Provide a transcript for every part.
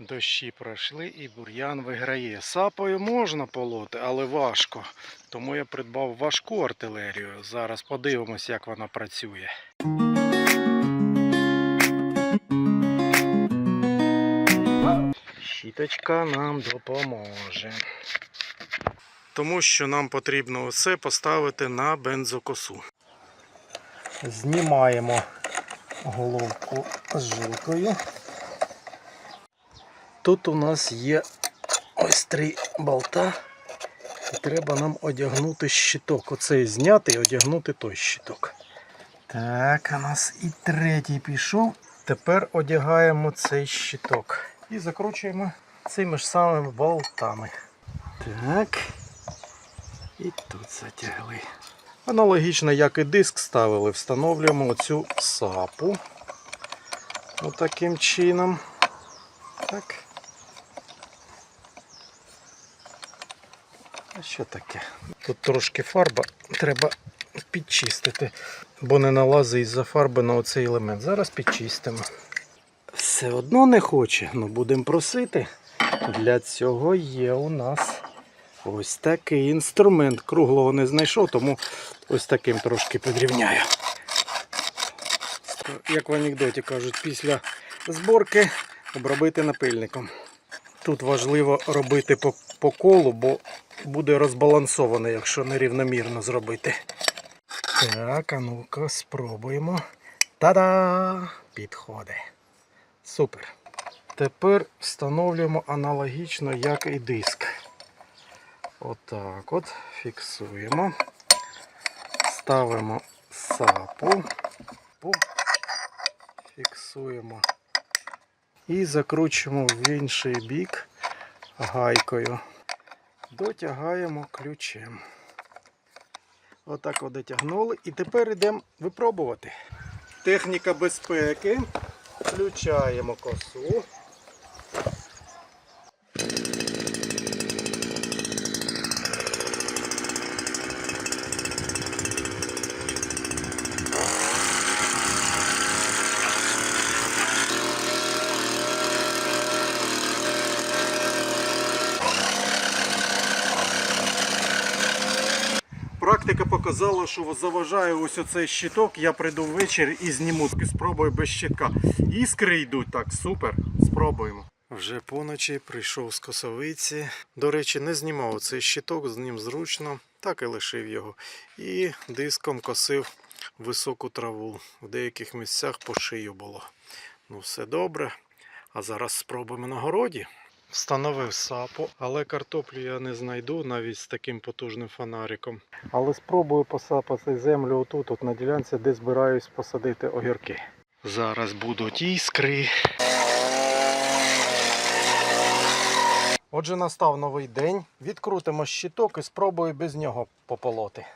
Дощі пройшли і бур'ян виграє. Сапою можна полоти, але важко. Тому я придбав важку артилерію. Зараз подивимось, як вона працює. Щіточка нам допоможе. Тому що нам потрібно усе поставити на бензокосу. Знімаємо головку з жилкою. Тут у нас є ось три болта. І треба нам одягнути щиток. Оцей зняти і одягнути той щиток. Так, у нас і третій пішов. Тепер одягаємо цей щиток. І закручуємо цими ж самими болтами. Так. І тут затягли. Аналогічно, як і диск ставили, встановлюємо оцю сапу. Отаким чином. Так. Що таке? Тут трошки фарба треба підчистити, бо не налазить із-за фарби на оцей елемент. Зараз підчистимо. Все одно не хоче, ну будемо просити. Для цього є у нас ось такий інструмент. Круглого не знайшов, тому ось таким трошки підрівняю. Як в анекдоті кажуть, після зборки обробити напильником. Тут важливо робити по, по колу, бо буде розбалансовано, якщо нерівномірно зробити. Так, а ну-ка, спробуємо. Та-да! Підходить. Супер. Тепер встановлюємо аналогічно, як і диск. Отак от. Фіксуємо. Ставимо сапу. Фіксуємо. І закручуємо в інший бік гайкою. Дотягаємо ключем. Отак от дотягнули. І тепер йдемо випробувати. Техніка безпеки. Включаємо косу. Практика показала, що заважає ось оцей щиток. Я прийду ввечері і зніму. Спробую без щитка. Іскри йдуть так, супер. Спробуємо. Вже поночі прийшов з косовиці. До речі, не знімав цей щиток, з ним зручно, так і лишив його. І диском косив високу траву. В деяких місцях по шию було. Ну, все добре. А зараз спробуємо на городі. Встановив сапу, але картоплю я не знайду навіть з таким потужним фонариком. Але спробую посапати землю отут, от на ділянці, де збираюсь посадити огірки. Зараз будуть іскри. Отже, настав новий день. Відкрутимо щиток і спробую без нього пополоти.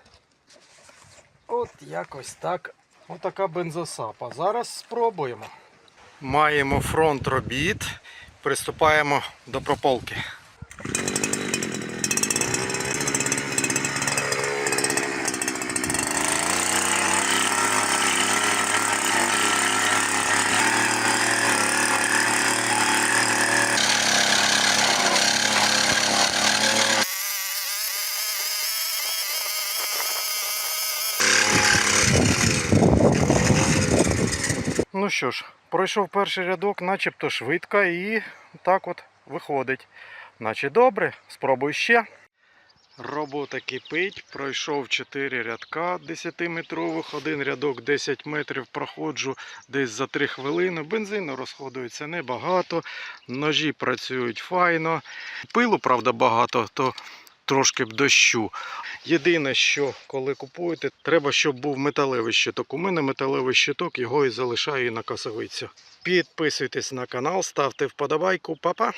От якось так. Отака бензосапа. Зараз спробуємо. Маємо фронт робіт. Приступаємо до прополки. Ну що ж, пройшов перший рядок, начебто швидко і так от виходить. Наче добре, спробуй ще. Робота кипить, пройшов 4 рядка 10-метрових, один рядок 10 метрів проходжу десь за 3 хвилини. Бензину розходується небагато, ножі працюють файно. Пилу, правда, багато, то трошки б дощу. Єдине, що коли купуєте, треба, щоб був металевий щиток. У мене металевий щиток, його і залишаю на касовицю. Підписуйтесь на канал, ставте вподобайку, Па-па!